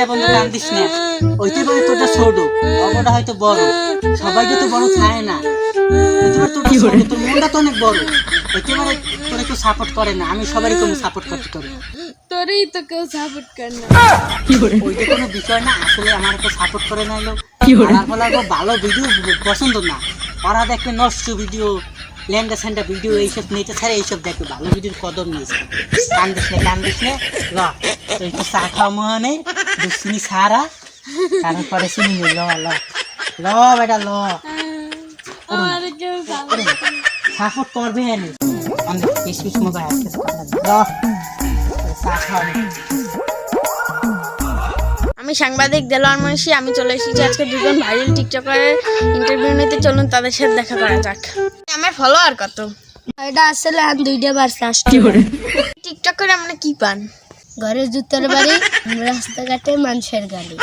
না বন্ধু কান্দিস না? ওইতে পারে তোরটা ছোট। অপরটা হয়তো বড়। সবাইকে তো বড় চায় না। হইতে পারে তোরটা তোর মনটা তো অনেক বড়। হইতে তোরা কেউ সাপোর্ট করে না। আমি সবারই সাপোর্ট করতে তোরে তোরেই তো কেউ সাপোর্ট করে না। ওইটা কোনো বিষয় না। আসলে আমার তো সাপোর্ট করে না লোক। আমার বলা ভালো ভিডিও পছন্দ না। ওরা দেখবে নষ্ট ভিডিও ল্যান্ডা স্যান্ডা ভিডিও এইসব নিতে ছাড়া এইসব দেখবে ভালো ভিডিওর কদর নিয়েছে কান্দিস না কান্দিস না ল তো একটু চা খাওয়া মনে দুশ্চিনি সারা তারপরে চিনি নি ল ল ল বেটা ল। সাপোর্ট করবে হ্যাঁ মোবাইল আসতেছে ল চা খাওয়া আমি সাংবাদিক দেলোয়ার মনীষী আমি চলে এসেছি আজকে দুজন ভাইরাল টিকটকারের ইন্টারভিউ নিতে। চলুন তাদের সাথে দেখা করা যাক। আমার ফলোয়ার কত? এটা আসলে আমি দুইটা বার চাষ টিকটক করে। আমরা কি পান? ঘরের জুতোর বাড়ি রাস্তাঘাটে মানুষের গাড়ি।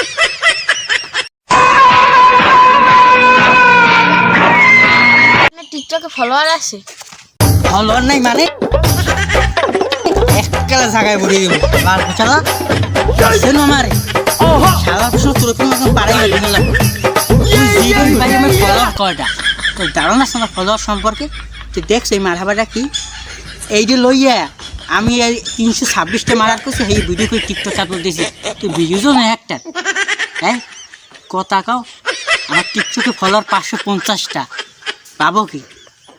টিকটকে ফলোয়ার আছে? ফলোয়ার নাই মানে? এককালে জায়গায় বড়ি দিব বার বুঝালা শোনো আমারে শালা প্রশ্ন তোর কোনো পারাই লাগবে না তুই জীবন ভাই আমার ফলোয়ার কয়টা? তোর ধারণা না ফলোয়ার সম্পর্কে। তুই দেখছ এই মারাবাটা কি? এইটা লইয়া আমি এই তিনশো ছাব্বিশটা মারার করছি, এই ভিডিও করে টিকটক আপলোড দিয়েছি তুই ভিডিওজও না একটা। হ্যাঁ কথা কাও, আমার টিকটকে ফলোয়ার পাঁচশো পঞ্চাশটা। পাবো কি?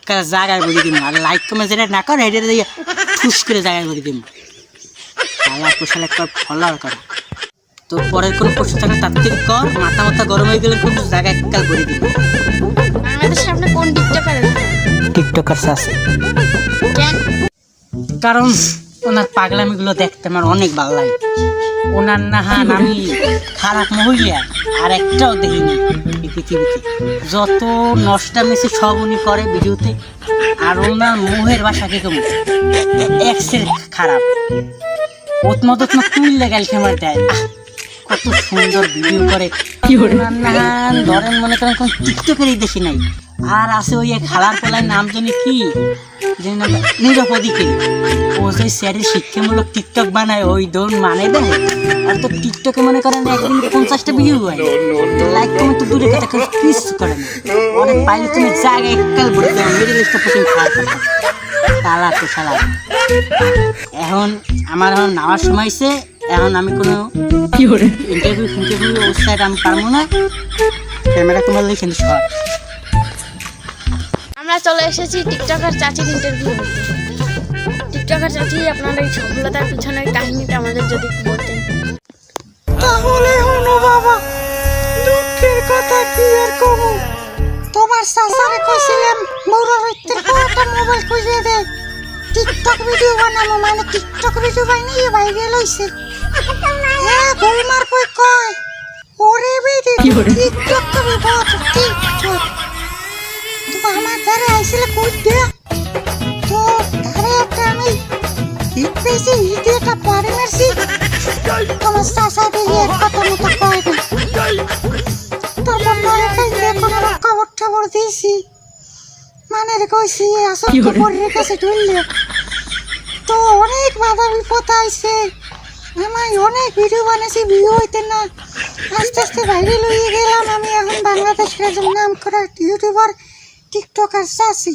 কারণ জায়গায় বলে দিন আর লাইক কমেন্ট যেটা না করে, এটা দিয়ে ঠুস করে জায়গায় বলে দিন আল্লাহ পোশাল একটা ফলোয়ার কর। তো পরের কোনো প্রশ্ন থাকলে তার থেকে কর মাথা মাথা গরম হয়ে গেলে কিন্তু জায়গায় এককাল বলে দিন বাংলাদেশে আপনি কোন টিকটকারের টিকটকার আছে? কারণ ওনার পাগলামিগুলো দেখতে আমার অনেক ভালো লাগে। ওনার নাহান আমি খারাপ মহিলা আর একটাও দেখিনি এই পৃথিবীতে। যত নষ্টামেসি সব উনি করে ভিডিওতে আর ওনার মোহের বাসাকে কেমন এক্সের খারাপ ওত মতো তোমার তুললে গেল ক্যামেরা দেয়। কত সুন্দর ভিডিও করে ধরেন মনে করেন কোন টিকটকেরই দেখি নাই। আর আছে ওই এক খালার পেলার নাম জানি কি? যে নিরপদিকে ও যে স্যারের শিক্ষামূলক টিকটক বানায় ওই দৌড় মানে দেয়। আর তো টিকটকে মনে করেন একদিন পঞ্চাশটা ভিডিও হয়। লাইক কমেন্ট দূরে কথা কেউ কিছু করে না। অনেক পাইলে তুমি জায়গায় এককাল দেও মিডিল প্রথম তালা তো এখন আমার এখন নেওয়ার সময় এখন আমি কোনো ইন্টারভিউ ইন্টারভিউ ওয়েবসাইট আমি পারব না। ক্যামেরা তোমার লিখে সর আমরা চলে এসেছি টিকটকার চাচির ইন্টারভিউ টিকটকার চাচি আপনার এই সফলতার পিছনের কাহিনীটা আমাদের যদি বলতেন। তাহলে হলো বাবা দুঃখের কথা কি আর কব? তোমার সাসারে কইছিলাম বড় রইতের একটা মোবাইল খুঁজে দে। টিকটক ভিডিও বানাবো মানে টিকটক ভিডিও বানিয়ে ভাইরাল হইছে হ্যাঁ গোলমার কই কয়? ওরে বেটি টিকটক কবি বহুত টিকটক তো আমার ধারে আইছিলে কই দে? তো ধারে একটা আমি হিট পেয়েছি হিটে একটা পারে মারছি। তোমার চাষা দিয়ে এক কথা মতো কয় না পরে খাইলে এখন আবার খবর টবর দিয়েছি। মানে কইছি আসল তো অনেক বাধা বিপদ আইছে। আমি অনেক ভিডিও বানাইছি ভিডিও হইতে না। আস্তে আস্তে বাইরে লইয়ে গেলাম আমি এখন বাংলাদেশের একজন নাম করা ইউটিউবার টিকটকার চাষি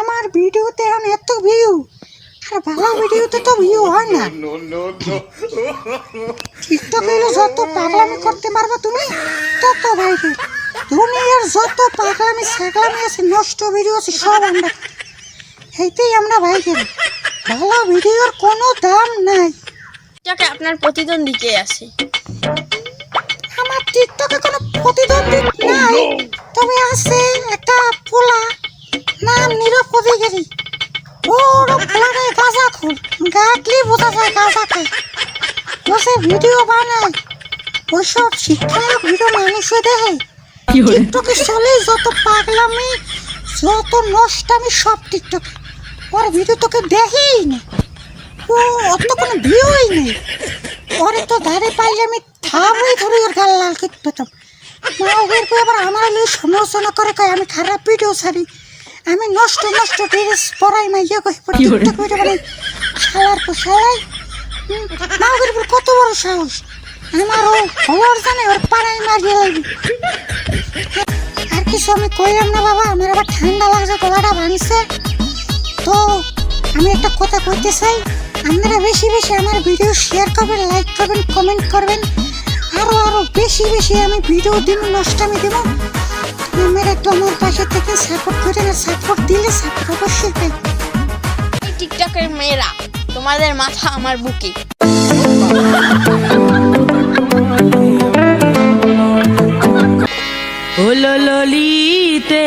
আমার ভিডিওতে এখন এত ভিউ আর ভালো ভিডিওতে তো ভিউ হয় না। টিকটক হইলে যত পাগলামি করতে পারবে তুমি তত ভাইকে দুনিয়ার যত পাগলামি সাগলামি আছে নষ্ট ভিডিও আছে সব আমরা এইতেই আমরা ভাইকে ভালো ভিডিওর কোনো দাম নাই। টিকটকে আপনার প্রতিদ্বন্দ্বী কে আছে। আমার টিকটকে কোনো প্রতিদ্বন্দ্বী নাই তবে আছে একটা পোলা নাম নীরব অধিকারী বড় পোলাটাই গাঁজা খুব গাঁটলি বোঝা যায় গাঁজা খায় বসে ভিডিও বানায়। ওইসব শিক্ষামূলক ভিডিও মানুষে দেখে টিকটকে চলে যত পাগলামি যত নষ্টামি সব টিকটকে। ওর ভিডিও তোকে দেখেই না ও অত কোনো ভিউই নেই। ওরে তো ধারে পাইলে আমি থামই ধরে ওর গাল লাল করে পেতাম। মা ওদের আবার আমার লোক সমালোচনা করে কয় আমি খারাপ ভিডিও ছাড়ি। আমি নষ্ট নষ্ট ড্রেস পরাই মা ইয়ে কই পরে টিকটক ভিডিও বানাই শালার পর শালাই মা ওদের উপর কত বড় সাহস। আমারও খবর জানে ওর পাড়ায় মারিয়ে লাগবে। আর কিছু আমি কইলাম না বাবা আমার আবার ঠান্ডা লাগছে গলাটা ভাঙছে। তো আমি একটা কথা কইতে চাই। আপনারা বেশি বেশি আমার ভিডিও শেয়ার করবেন লাইক করবেন কমেন্ট করবেন। আরও আরও বেশি বেশি আমি ভিডিও দিব নষ্টামি দিব। আপনারা একটু আমার পাশে থেকে সাপোর্ট করেন আর সাপোর্ট দিলে সাপোর্ট অবশ্যই পাই এই টিকটকের মেয়েরা তোমাদের মাথা আমার বুকে। হলো ললিতে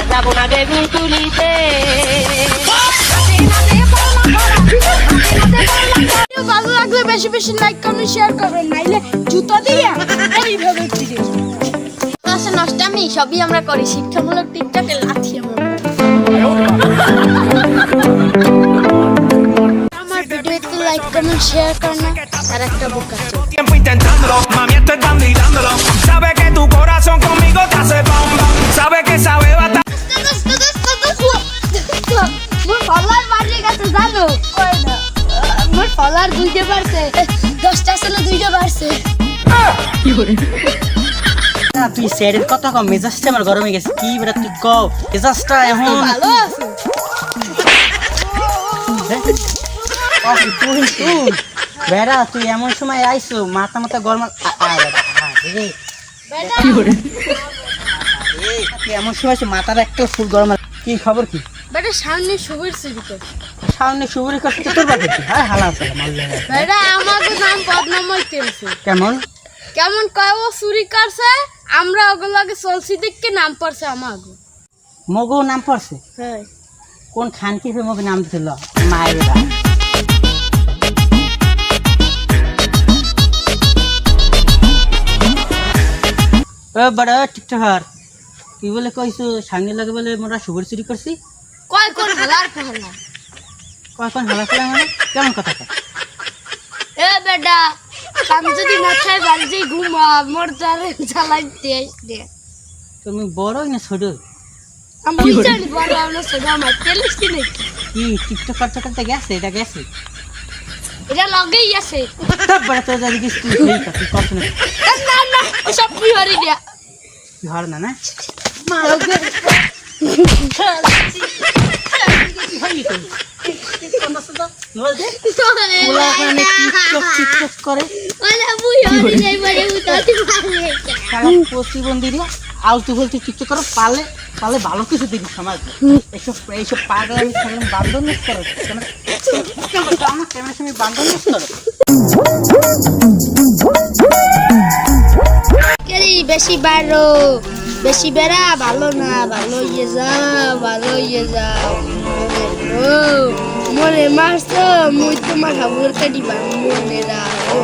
আর যাব না বেগুন তুলিতে। ভালো লাগলে বেশি বেশি লাইক কমেন্ট শেয়ার করবেন নাইলে জুতো দিয়ে এইভাবে ফিরে ক্লাসে নষ্টামি সবই আমরা করি শিক্ষামূলক টিকটকে লাথি আমরা। আমার ভিডিওতে লাইক কমেন্ট শেয়ার করে না আর একটা বোকা tiempo intentándolo, mami esto dando y dándolo. Sabe que tu corazón conmigo te hace bam তুই স্যারের কথা কম মেজাজটা আমার গরমে গেছে। কি বেটা তুই কও? মেজাজটা এখন ভালো আছে। তুই তুই। বেড়া তুই এমন সময় মাথা মাথা গরম এমন মাথার একটা ফুল গরম কি খবর কি? বেটা সামনে শুভের সিরিতে সামনে শুভরি করতে তোর বাকি হ্যাঁ হালা আছে মারলে। বেটা আমাকে নাম বদনাম হইতেছে কেমন? কেমন কয় ও চুরি করছে আমরা ওগুলোকে চলছি দেখকে নাম পড়ছে আমাকে মগো নাম পড়ছে? হ্যাঁ। কোন খান কি মগো নাম দিছিল? মায়ের। ও বড় টিকটকার কি বলে কইছো? সামনে লাগে বলে মোরা শুভর চুরি করছি। কয় কোন হালার ফেলা কখন হালা করে মানে? কেমন কথা এ বেটা আমি যদি মাথায় বাড়ি যাই ঘুমা মোর জালে জ্বালাইতে দে তুমি বড়ই না ছোট? আমি জানি বড় আমরা ছোট আমার তেলিস কি নাকি? কি টিকটক করতে করতে গেছে? এটা গেছে? এটা লগেই আছে। সব বড় তোর যাবি গেছিস তুই কথা, তুই করছ না না না ওসব কি হরি দিয়া? হর না না? টিকটক টিকটক করে ওলা বুই হরি যাই বাড়ি উঠাতে পারবে সারা প্রতিবন্ধী আলতু করো পালে পালে ভালো কিছু দিবি এইসব এইসব বান্ধব করো। ক্যামেরা আমার ক্যামেরার সঙ্গে বান্ধব করো? কেরি বেশি বাড়ো বেশি বেড়া ভালো না ভালো ইয়ে যা ভালো ইয়ে যা মনে মারছো মুই তোমার হাবুর কাটি মনে রাখো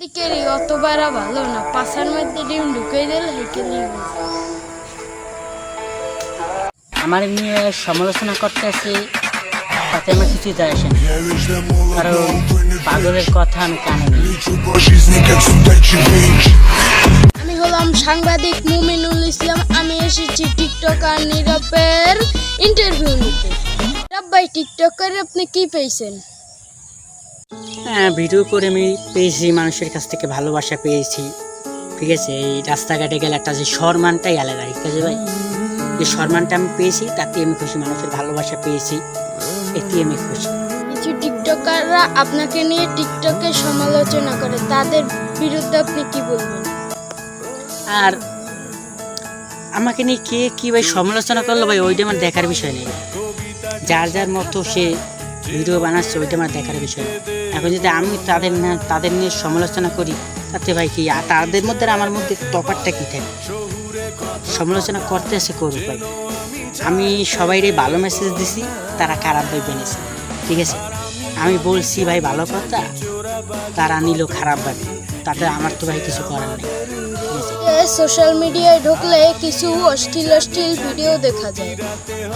দিকে রে অত বারা ভালো না পাশার মধ্যে ডিম ঢুকে দিলে হেঁকে আমার নিয়ে সমালোচনা করতে আসি তাতে আমার কিছু যায় আসে কারণ পাগলের কথা আমি কানে আমি হলাম সাংবাদিক মুমিনুল ইসলাম আমি এসেছি টিকটক আর নীরবের ইন্টারভিউ নিতে। ভাই টিকটক করে আপনি কি পেয়েছেন? হ্যাঁ ভিডিও করে আমি পেয়েছি মানুষের কাছ থেকে ভালোবাসা পেয়েছি। ঠিক আছে এই রাস্তাঘাটে গেলে একটা যে সম্মানটাই আলাদা ঠিক আছে ভাই? যে সম্মানটা আমি পেয়েছি তাতে আমি খুশি মানুষের ভালোবাসা পেয়েছি এতে আমি খুশি। কিছু টিকটকাররা আপনাকে নিয়ে টিকটকে সমালোচনা করে তাদের বিরুদ্ধে আপনি কি বলবেন? আর আমাকে নিয়ে কে কী ভাই সমালোচনা করল ভাই ওইটা আমার দেখার বিষয় নেই। যার যার মতো সে ভিডিও বানাচ্ছে, ওইটা আমার দেখার বিষয়। এখন যদি আমি তাদের তাদের নিয়ে সমালোচনা করি, তাতে ভাই কি, আর তাদের মধ্যে আমার মধ্যে তফাৎটা কী থাকে? সমালোচনা করতে আসে করুক ভাই। আমি সবাইরে ভালো মেসেজ দিছি, তারা খারাপ ভাই বেনেছে ঠিক আছে? আমি বলছি ভাই ভালো কথা, তারা নিল খারাপ ভাবে। তাতে আমার তো ভাই কিছু করার নেই। সোশ্যাল মিডিয়ায় ঢুকলে কিছু অশ্লীল অশ্লীল ভিডিও দেখা যায়।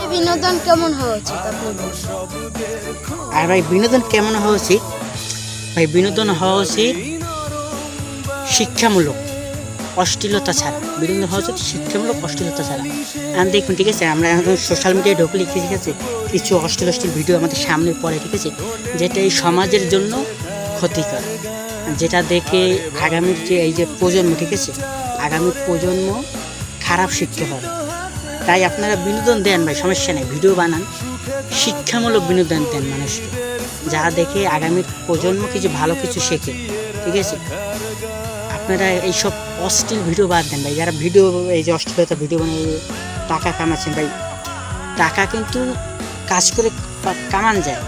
এই বিনোদন কেমন হওয়া উচিত আর ভাই, বিনোদন কেমন হওয়া উচিত? ভাই, বিনোদন হওয়া উচিত শিক্ষামূলক। অশ্লীলতা ছাড়া। বিনোদন হওয়া উচিত শিক্ষামূলক অশ্লীলতা ছাড়া। আর দেখুন, ঠিক আছে, আমরা এখন সোশ্যাল মিডিয়ায় ঢুকলে ঠিক আছে, কিছু অশ্লীল অশ্লীল ভিডিও আমাদের সামনে পড়ে, ঠিক আছে, যেটা এই সমাজের জন্য ক্ষতিকর। যেটা দেখে আগামীর যে এই যে প্রজন্ম, ঠিক আছে? আগামী প্রজন্ম খারাপ শিখতে হবে। তাই আপনারা বিনোদন দেন ভাই, সমস্যা নেই, ভিডিও বানান। শিক্ষামূলক বিনোদন দেন মানুষকে। যা দেখে আগামী প্রজন্ম কিছু ভালো কিছু শেখে, ঠিক আছে? আপনারা এইসব অশ্লীল ভিডিও বাদ দেন ভাই, যারা ভিডিও, এই যে অশ্লীলতা ভিডিও বানিয়ে টাকা কামাচ্ছেন ভাই। টাকা কিন্তু কাজ করে কামান যায়।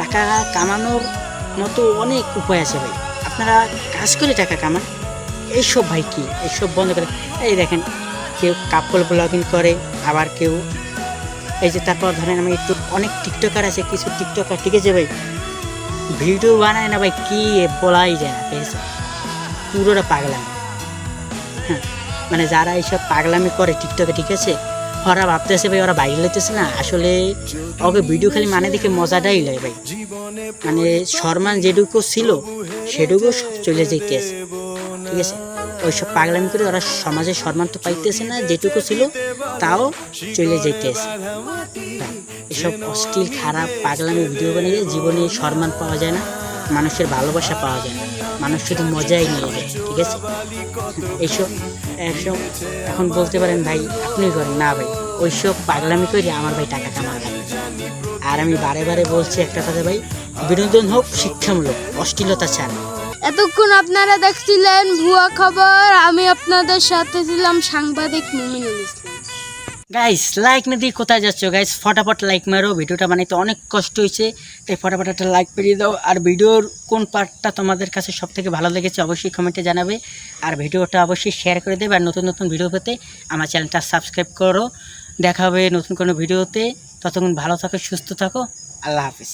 টাকা কামানোর মতো অনেক উপায় আছে ভাই। আপনারা কাজ করে টাকা কামান। এইসব ভাই কি? এইসব বন্ধ করে। এই দেখেন, কেউ কাপল ব্লগিং করে, আবার কেউ এই যে তারপর ধরেন আমি একটু অনেক টিকটকার আছে, কিছু টিকটকার ঠিক আছে ভাই? ভিডিও বানায় না ভাই, কি বলাই যায় না আছে? পুরোটা পাগলামি। হ্যাঁ মানে যারা এইসব পাগলামি করে টিকটকে ঠিক আছে? ওরা ভাবতেছে ভাই, ওরা বাইরে লইতেছে না। আসলে ওকে ভিডিও খালি মানে দেখে মজাটাই লয় ভাই। মানে সম্মান যেটুকু ছিল, সেটুকু সব চলে যেতেছে ঠিক আছে? ওইসব পাগলামি করে ওরা সমাজে সম্মান তো পাইতেছে না, যেটুকু ছিল, তাও চলে যেতেছে এসব অশ্লীল, খারাপ, পাগলামি ভিডিও বানিয়ে জীবনে সম্মান পাওয়া যায় না। মানুষের ভালোবাসা পাওয়া যায়। না মানুষ শুধু মজাই নিয়ে যায় ঠিক আছে? এইসব এইসব এখন বলতে পারেন ভাই, আপনি করেন। না ভাই, ওইসব পাগলামি করে আমার ভাই টাকা লাগে আর আমি বারে বারে বলছি একটা কথা ভাই, বিনোদন হোক, শিক্ষামূলক, অশ্লীলতা ছাড়া। এতক্ষণ আপনারা দেখছিলেন ভুয়া খবর, আমি আপনাদের সাথে ছিলাম সাংবাদিক মুমিনুল ইসলাম। গাইস লাইক না দিয়ে কোথায় যাচ্ছ? গাইস ফটাফট লাইক মারো। ভিডিওটা বানাইতে অনেক কষ্ট হয়েছে। তাই ফটাফট একটা লাইক পেরিয়ে দাও। আর ভিডিওর কোন পার্টটা তোমাদের কাছে সব থেকে ভালো লেগেছে অবশ্যই কমেন্টে জানাবে। আর ভিডিওটা অবশ্যই শেয়ার করে দেবে। আর নতুন নতুন ভিডিও পেতে আমার চ্যানেলটা সাবস্ক্রাইব করো। দেখা হবে নতুন কোনো ভিডিওতে ততক্ষণ ভালো থাকো, সুস্থ থাকো। আল্লাহ হাফিজ।